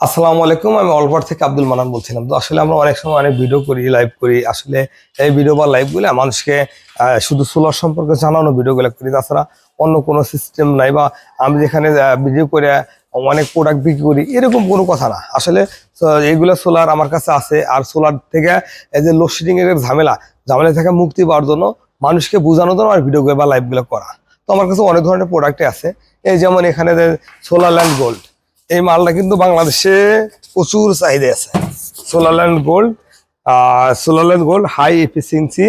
আসসালামু আলাইকুম, আমি অলপার থেকে আব্দুল মানান বলছিলাম। তো আসলে আমরা অনেক সময় অনেক ভিডিও করি লাইভ করি। আসলে এই ভিডিও বা লাইভগুলো মানুষকে শুধু সোলার সম্পর্কে জানানো ভিডিওগুলো করি। তাছাড়া অন্য কোনো সিস্টেম নাই বা আমি যেখানে ভিডিও করে অনেক প্রোডাক্ট বিক্রি করি, এরকম কোনো কথা না। আসলে এইগুলো সোলার আমার কাছে আছে। আর সোলার থেকে এই যে লোডশেডিং এর ঝামেলা ঝামেলা থেকে মুক্তি পাওয়ার জন্য মানুষকে বোঝানোর জন্য আর ভিডিও বা লাইভগুলো করা। তো আমার কাছে অনেক ধরনের প্রোডাক্টই আছে। এই যেমন এখানে সোলার ল্যান্ড গোল্ড এই মালটা কিন্তু বাংলাদেশে প্রচুর চাহিদা আছে। Solarland gold Solarland gold high efficiency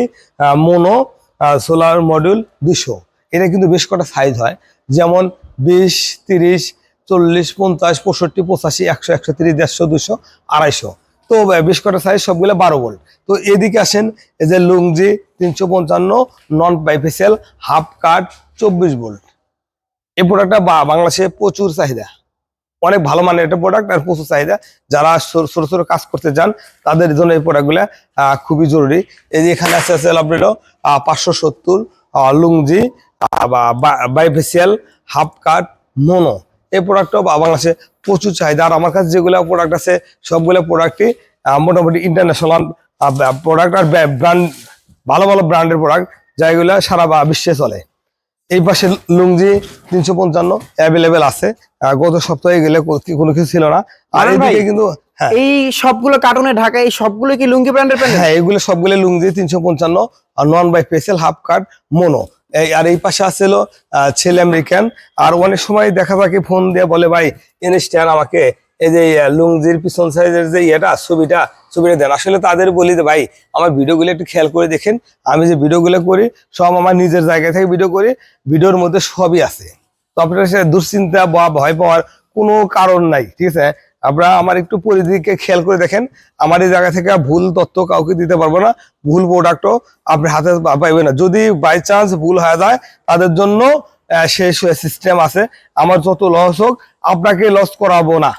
mono solar module দুশো এটা কিন্তু বেশ কটা সাইজ হয়। যেমন বিশ, তিরিশ, চল্লিশ, পঞ্চাশ, পঁয়ষট্টি, পঁচাশি, একশো একশো তিরিশ, দেড়শো দুশো আড়াইশো। তো বেশ কটা সাইজ সবগুলো বারো ভোল্ট তো, এদিকে আসেন, এই যে লুংজি তিনশো পঞ্চান্ন নন বাইফেসিয়াল হাফ কাট চব্বিশ ভোল্ট এই প্রোডাক্টটা বাংলাদেশে প্রচুর চাহিদা। অনেক ভালো মানের একটা প্রোডাক্ট আর প্রচুর চাহিদা। যারা ছোট ছোট কাজ করতে চান, তাদের জন্য এই প্রোডাক্টগুলো খুবই জরুরি। এই যে এখানে আছে আছে আপনার পাঁচশো সত্তর বা বাইফেসিয়াল হাফ কাট মোনো এই প্রোডাক্টও বাংলাদেশে প্রচুর চাহিদা। আর আমার কাছে যেগুলো প্রোডাক্ট আছে, সবগুলো প্রোডাক্টই মোটামুটি ইন্টারন্যাশনাল প্রোডাক্ট আর ব্র্যান্ড ভালো ভালো ব্র্যান্ডের প্রোডাক্ট যেগুলো সারা বিশ্বে চলে। এই পাশে লুঙ্গি তিনশো পঞ্চান্ন অ্যাভেলেবেল আছে। গত সপ্তাহে গেলে কোনো কিছু ছিল না। আর এদিকে কিন্তু হ্যাঁ। এই সবগুলো কার্টুনে ঢাকা এই সবগুলো কি লুঙ্গি ব্র্যান্ডের প্যান্ট হ্যাঁ এগুলো সবগুলো লুঙ্গি তিনশো পঞ্চান্ন আর নন বাই পেসেল হাফ কাট মোনো এই আর এই পাশে আহ, ছেলে আমেরিকান। আর অনেক সময় দেখা থাকে ফোন দিয়ে বলে ভাই ইনস্ট্যান্ট আমাকে এই যে লুঙ্গির পিছন সাইজের যে ইয়েটা, ছবিটা ছবিটা দেন। আসলে তাদের বলি যে, ভাই, আমার ভিডিওগুলো একটু খেয়াল করে দেখেন। আমি যে ভিডিওগুলো করি, সব আমার নিজের জায়গা থেকে ভিডিও করি, ভিডিওর মধ্যে সবই আছে। তো আপনার সে দুশ্চিন্তা বা ভয় পাওয়ার কোনো কারণ নাই, ঠিক আছে? আপনারা আমার একটু পরিধিকে খেয়াল করে দেখেন। আমার এই জায়গা থেকে ভুল তথ্য কাউকে দিতে পারব না। ভুল প্রোডাক্টও আপনি হাতে পাইবেন না। যদি বাই চান্স ভুল হয়ে যায়, তাদের জন্য সেই সিস্টেম আছে। আমার যত লস হোক, আপনাকে লস করাবো না।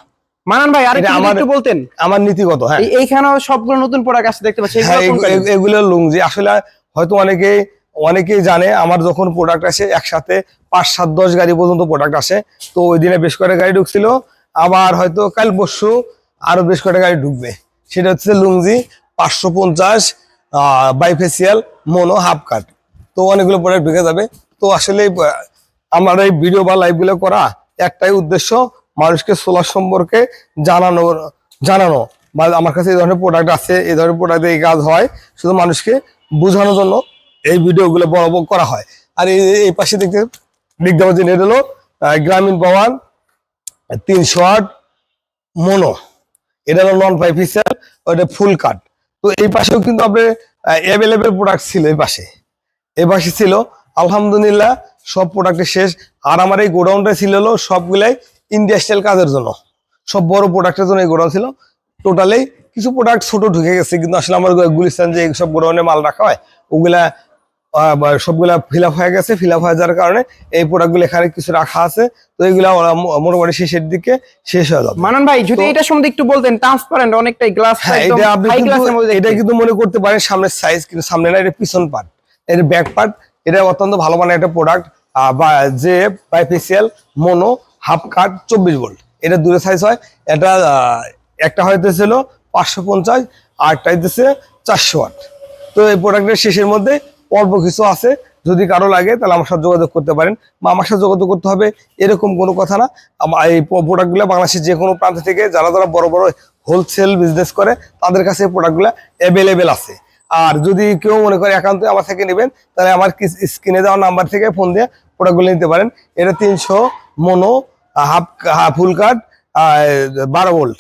মানান ভাই এটা আমার- একটু বলতেন। আমার নীতিগত হ্যাঁ। এই- এইখানেও সবগুলো নতুন প্রোডাক্ট দেখতে পাচ্ছি হ্যাঁ এগুলো লুঙ্গি। আসলে হয়তো অনেকেই অনেকেই জানে আমার যখন প্রোডাক্ট আসে একসাথে পাঁচ সাত দশ গাড়ি পর্যন্ত প্রোডাক্ট আসে। তো ওই দিনে বেশ কয়েকটা গাড়ি ঢুকছিল। আবার হয়তো কাল পরশু আরও বেশ কয়েকটা গাড়ি ঢুকবে। সেটা হচ্ছে লুঙ্গি পাঁচশো পঞ্চাশ বাইফেসিয়াল মোনো হাফ কাট তো অনেকগুলো প্রোডাক্ট ঢুকে যাবে। তো আসলে আমার এই ভিডিও বা লাইভগুলো করা একটাই উদ্দেশ্য। মানুষকে সোলার সম্পর্কে জানানো জানানো বা আমার কাছে এই ধরনের প্রোডাক্ট আছে, এই ধরনের প্রোডাক্ট এই কাজ হয়, শুধু মানুষকে বোঝানোর জন্য এই ভিডিওগুলো বড় করা হয়। আর এই এই পাশে দেখতে দেখতে পাচ্ছেন এটা হলো গ্রামীণ পাওয়ার তিনশো আট মোনো এটা হলো নন পাইফিসিয়াল ওটা ফুল কাট তো এই পাশেও কিন্তু আপনার অ্যাভেলেবেল প্রোডাক্ট ছিল এই পাশে। এই পাশে ছিল, আলহামদুলিল্লাহ, সব প্রোডাক্টের শেষ। আর আমার এই গোডাউনটা ছিল হলো সবগুলাই ইন্ডাস্ট্রিয়াল কাজের জন্য। সব বড় প্রোডাক্টের জন্য এই গোডাউন ছিল। টোটালি কিছু প্রোডাক্ট ছোট ঢুকে গেছে কিন্তু আসলে আমার গুলিস্তান যে সব গোডাউনে মাল রাখা হয় ওগুলা সবগুলা ফিল আপ হয়ে গেছে। ফিল আপ হয়ে যাওয়ার কারণে এই প্রোডাক্টগুলো এখানে কিছু রাখা আছে। তো এইগুলা মোটামুটি শেষের দিকে শেষ হয়ে যাবে। মানান ভাই যদি এটা সম্বন্ধে একটু বলতেন ট্রান্সপারেন্ট অনেকটাই গ্লাস হ্যাঁ এটা আপনি কিন্তু এটা কিন্তু মনে করতে পারেন সামনের সাইজ কিন্তু সামনে না এটা পিছন পার্ট এটা ব্যাক পার্ট এটা অত্যন্ত ভালো মানের একটা প্রোডাক্ট বা যে বাইফেসিয়াল মোনো হাফ কাট চব্বিশ ভোল্ট। এটা দূরে সাইজ হয়। এটা একটা হইতেছিল পাঁচশো পঞ্চাশ আরটা হইতেছে চারশো আট তো এই প্রোডাক্টের শেষের মধ্যে অল্প কিছু আছে। যদি কারও লাগে, তাহলে আমার সাথে যোগাযোগ করতে পারেন। বা আমার সাথে যোগাযোগ করতে হবে, এরকম কোনো কথা না। এই প্রোডাক্টগুলো বাংলাদেশের যে কোনো প্রান্ত থেকে যারা যারা বড় বড় হোলসেল বিজনেস করে, তাদের কাছে এই প্রোডাক্টগুলো অ্যাভেলেবেল আছে। আর যদি কেউ মনে করে একান্তই আমার থেকে নেবেন, তাহলে আমার স্ক্রিনে দেওয়া নাম্বার থেকে ফোন দিয়ে প্রোডাক্টগুলো নিতে পারেন। এটা তিনশো মোনো হাফ ফুল কাট বারো ভোল্ট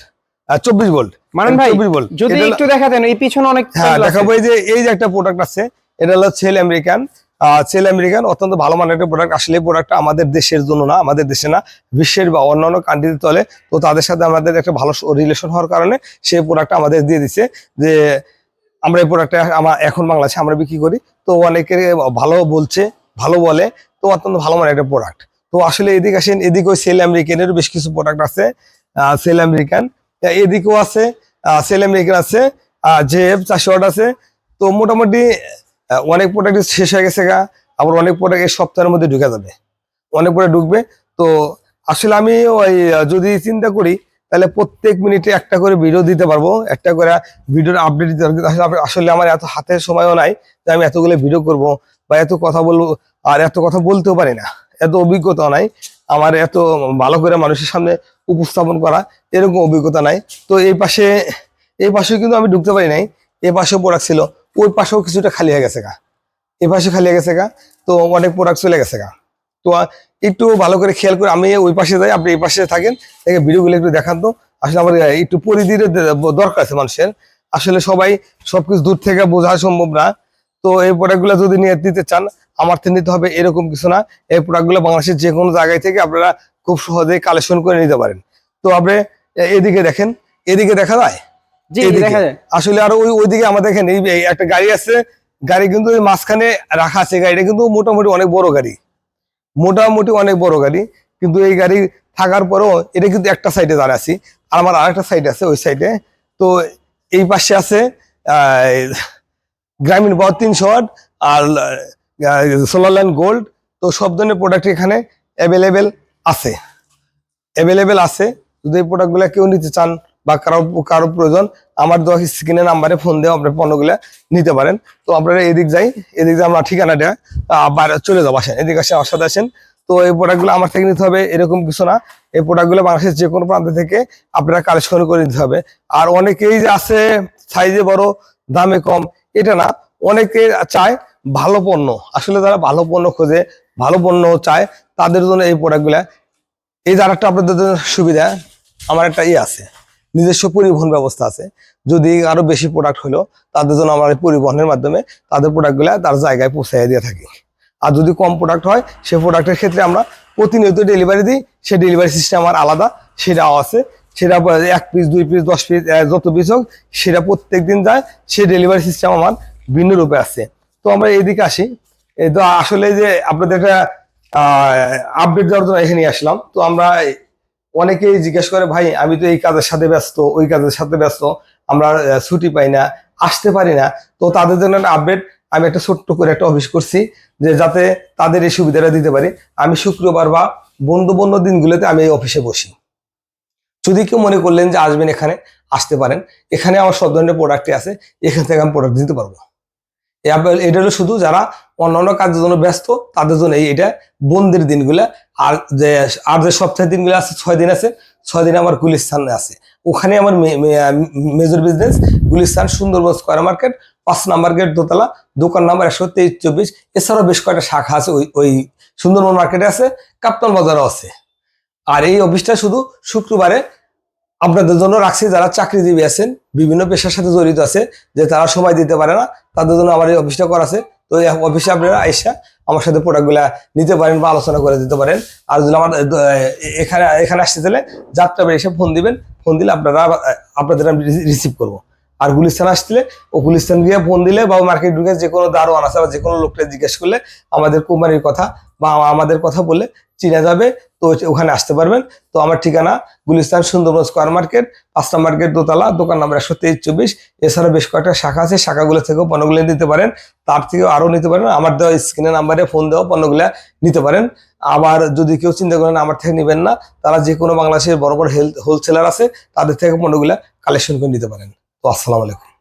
চব্বিশ ভোল্ট। মানান ভাই ভোল্ট। যদি একটু দেখাতেন এই পিছনে অনেক হ্যাঁ দেখাবো এই যে এই যে একটা প্রোডাক্ট আছে এটা হলো সেল আমেরিকান সেল আমেরিকান অত্যন্ত ভালো মানের একটা প্রোডাক্ট আসলে এই প্রোডাক্টটা আমাদের দেশের জন্য না আমাদের দেশে না বিশ্বের বা অন্যান্য কান্ট্রিতে চলে। তো তাদের সাথে আমাদের একটা ভালো রিলেশন হওয়ার কারণে সেই প্রোডাক্টটা আমাদের দিয়ে দিছে। যে আমরা এই প্রোডাক্টটা আমার এখন বাংলাদেশে আমরা বিক্রি করি। তো অনেকে ভালো বলছে ভালো বলে। তো অত্যন্ত ভালো মানের একটা প্রোডাক্ট তো আসলে এদিকে আসেন এদিকে ওই সেল আমেরিকানের বেশ কিছু প্রোডাক্ট আছে সেল আমেরিকান এদিকেও আছে সেল আমেরিকান আছে জেএফ চারশো ওয়াট আছে। তো মোটামুটি অনেক প্রোডাক্ট শেষ হয়ে গেছে গা, আবার অনেক প্রোডাক্ট এই সপ্তাহের মধ্যে ঢুকে যাবে। অনেক প্রোডাক্ট ঢুকবে। তো আসলে আমি ওই যদি চিন্তা করি, তাহলে প্রত্যেক মিনিটে একটা করে ভিডিও দিতে পারব, একটা করে ভিডিওর আপডেট দিতে পারব। আসলে- আমার এত হাতে সময়ও নাই যে আমি এতগুলো ভিডিও করব বা এত কথা বলব, আর এত কথা বলতেও পারি না। এত অভিজ্ঞতা নাই। আমার এত ভালো করে মানুষের সামনে উপস্থাপন করা এরকম অভিজ্ঞতা নাই। তো এই পাশে, এই পাশেও কিন্তু আমি ঢুকতে পারি নাই। এই পাশেও প্রোডাক্ট ছিল, ওই পাশেও কিছুটা খালি হয়ে গেছে গা। এই পাশে খালি হয়ে গেছে গা, তো অনেক প্রোডাক্ট চলে গেছে গা। তো একটু ভালো করে খেয়াল করে আমি ওই পাশে যাই, আপনি এই পাশে থাকেন, দেখে ভিডিওগুলো একটু দেখান তো। আসলে আমার একটু পরিধির দরকার আছে মানুষের। আসলে সবাই সবকিছু দূর থেকে বোঝা সম্ভব না। তো এই প্রোডাক্টগুলো যদি নিয়ে দিতে চান আমার থেকে নিতে হবে এরকম কিছু না। এই প্রোডাক্টগুলো বাংলাদেশের যে কোনো জায়গায় থেকে আপনারা খুব সহজেই কালেকশন করে নিতে পারেন। তো আপনি এদিকে দেখেন এদিকে দেখা যায়? আসলে আরও ওই ওইদিকে আমাদের এখানে এই- একটা গাড়ি আছে গাড়ি কিন্তু মাঝখানে রাখা আছে। গাড়িটা কিন্তু মোটামুটি অনেক বড় গাড়ি। মোটামুটি অনেক বড় গাড়ি। কিন্তু এই গাড়ি থাকার পরেও এটা কিন্তু একটা সাইডে দাঁড়া আছি। আর আমার আরেকটা সাইড আছে ওই সাইডে তো এই পাশে আছে আহ, গ্রামীণ তিনশো ওয়াট আর সোলার ল্যান্ড গোল্ড তো সব ধরনের প্রোডাক্ট এখানে অ্যাভেলেবেল আছে। অ্যাভেলেবেল আছে। যদি এই প্রোডাক্টগুলো কেউ নিতে চান বা কারও কারও প্রয়োজন, আমার দেওয়া স্ক্রিনের নাম্বারে ফোন দিয়ে আপনার পণ্যগুলো নিতে পারেন। তো আপনারা এদিক যাই, এদিক দিয়ে আমরা ঠিকানাটা বাইরে চলে যাব, আসেন। এদিকে আসে আমার আসেন। তো এই প্রোডাক্টগুলো আমার থেকে নিতে হবে, এরকম কিছু না। এই প্রোডাক্টগুলো বাংলাদেশের যে কোনো প্রান্ত থেকে আপনারা কালেকশন করে নিতে হবে। আর অনেকেই যে আছে সাইজে বড়, দামে কম, এটা না। অনেকে চায় ভালো পণ্য। আসলে যারা ভালো পণ্য খোঁজে, ভালো পণ্য চায়, তাদের জন্য এই প্রোডাক্টগুলা এই আরেকটা আপনাদের জন্য সুবিধা, আমার একটা ইয়ে আছে। নিজস্ব পরিবহন ব্যবস্থা আছে। যদি আরও বেশি প্রোডাক্ট হলো, তাদের জন্য আমার পরিবহনের মাধ্যমে তাদের প্রোডাক্টগুলা তার জায়গায় পৌঁছাই দিয়ে থাকি। আর যদি কম প্রোডাক্ট হয়, সে প্রোডাক্টের ক্ষেত্রে আমরা প্রতিনিয়ত ডেলিভারি দিই। সে ডেলিভারি সিস্টেম আমার আলাদা, সেটাও আছে। সেটা এক পিস দুই পিস দশ পিস যত পিস হোক, সেটা প্রত্যেক দিন যায়। সে ডেলিভারি সিস্টেম আমার ভিন্ন রূপে আছে। তো আমরা এইদিকে আসি। তো আসলে যে আপনাদের একটা আপডেট দেওয়ার জন্য এখানে আসলাম। তো আমরা অনেকেই জিজ্ঞেস করে, ভাই, আমি তো এই কাজের সাথে ব্যস্ত, ওই কাজের সাথে ব্যস্ত, আমরা ছুটি পাই না, আসতে পারি না। তো তাদের জন্য আপডেট আমি একটা ছোট্ট করে একটা অফিস করছি, যে যাতে তাদের এই সুবিধাটা দিতে পারি। আমি শুক্রবার বা বন্ধু বন্ধ দিনগুলোতে আমি এই অফিসে বসি। যদি কেউ মনে করলেন যে আসবেন এখানে, আসতে পারেন। এখানে আমার সব ধরনের প্রোডাক্টই আছে, এখান থেকে আমি প্রোডাক্ট দিতে পারব। এটা হলো শুধু যারা অন্যান্য কাজের জন্য ব্যস্ত, তাদের জন্য এই এটা বন্দির দিনগুলা। আর যে আর যে সপ্তাহের দিনগুলো আছে, ছয় দিন আছে, ছয় দিন আমার গুলিস্তান আছে। ওখানে আমার major business Gulistan, Sundarban square market পাঁচ নাম্বার গেট দোতলা, দোকান নাম্বার একশো তেইশ চব্বিশ। এছাড়াও বেশ কয়েকটা শাখা আছে, ওই ওই সুন্দরবন মার্কেটে আছে, কাপ্তান বাজারও আছে। আর এই অফিসটা শুধু শুক্রবারে আপনাদের জন্য রাখছি, যারা চাকরিজীবী আছেন, বিভিন্ন পেশার সাথে জড়িত আছে, যে তারা সময় দিতে পারে না, তাদের জন্য আমার এই অফিসটা করা আছে। তো এই অফিসে আপনারা আইসা আমার সাথে প্রোডাক্টগুলা নিতে পারেন বা আলোচনা করে দিতে পারেন। আর যদি আমার এখানে এখানে আসতে চাইলে যাত্রা এসে ফোন দিবেন ফোন দিলে আপনারা আপনাদের আমি রিসিভ করব। আর গুলিস্তান আসলে, ও গুলিস্তান গিয়ে ফোন দিলে বা মার্কেট ঢুকে যে কোনো দারোয়ান আছে বা যে কোনো লোকটা জিজ্ঞেস করলে আমাদের কোম্পানির কথা বা আমাদের কথা বলে চিনা যাবে, তো ওখানে আসতে পারবেন। তো আমার ঠিকানা গুলিস্তান সুন্দরবন স্কোয়ার মার্কেট পাঁচটা মার্কেট দোতলা, দোকান নাম্বার একশো তেইশ চব্বিশ। এছাড়া বেশ কয়েকটা শাখা আছে, শাখাগুলো থেকেও পণ্যগুলো নিতে পারেন। তার থেকেও আরও নিতে পারেন। আমার দেওয়া স্ক্রিনের নাম্বারে ফোন দেওয়া পণ্যগুলো নিতে পারেন। আবার যদি কেউ চিন্তা করেন আমার থেকে নেবেন না, তারা যে কোনো বাংলাদেশের বড় বড় হেলথ হোলসেলার আছে, তাদের থেকে পণ্যগুলো কালেকশন করে নিতে পারেন। তো আসসালামু আলাইকুম